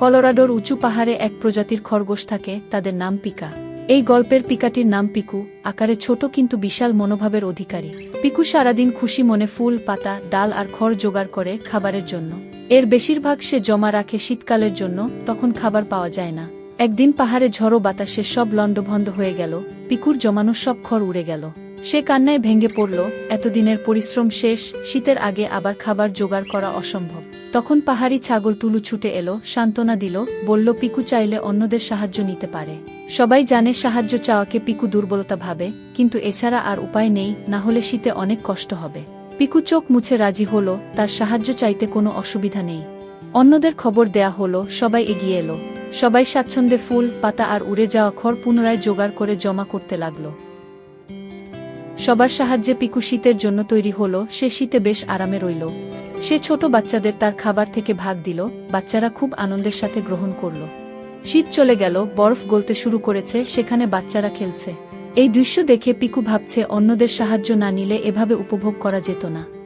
কলোরাডোর উঁচু পাহাড়ে এক প্রজাতির খরগোশ থাকে, তাদের নাম পিকা। এই গল্পের পিকাটির নাম পিকু, আকারে ছোট কিন্তু বিশাল মনোভাবের অধিকারী। পিকু সারাদিন খুশি মনে ফুল, পাতা, ডাল আর খড় জোগাড় করে খাবারের জন্য। এর বেশিরভাগ সে জমা রাখে শীতকালের জন্য, তখন খাবার পাওয়া যায় না। একদিন পাহাড়ে ঝড়ো বাতাসে সব লণ্ডভণ্ড হয়ে গেল, পিকুর জমানো সব খড় উড়ে গেল। সে কান্নায় ভেঙে পড়ল, এতদিনের পরিশ্রম শেষ, শীতের আগে আবার খাবার জোগাড় করা অসম্ভব। তখন পাহাড়ি ছাগল টুলু ছুটে এলো, সান্ত্বনা দিল, বলল, পিকু চাইলে অন্যদের সাহায্য নিতে পারে। সবাই জানে সাহায্য চাওয়াকে পিকু দুর্বলতা ভাবে, কিন্তু এছাড়া আর উপায় নেই, না হলে শীতে অনেক কষ্ট হবে পিকু চোখ মুছে রাজি হল, তার সাহায্য চাইতে কোনো অসুবিধা নেই। অন্যদের খবর দেয়া হলো, সবাই এগিয়ে এলো। সবাই স্বাচ্ছন্দ্যে ফুল, পাতা আর উড়ে যাওয়া খড় পুনরায় জোগাড় করে জমা করতে লাগল। সবার সাহায্যে পিকু শীতের জন্য তৈরি হলো, সে শীতে বেশ আরামে রইল। সে ছোট বাচ্চাদের তার খাবার থেকে ভাগ দিল, বাচ্চারা খুব আনন্দের সাথে গ্রহণ করল। শীত চলে গেল, বরফ গলতে শুরু করেছে, সেখানে বাচ্চারা খেলছে। এই দৃশ্য দেখে পিকু ভাবছে, অন্যদের সাহায্য না নিলে এভাবে উপভোগ করা যেত না।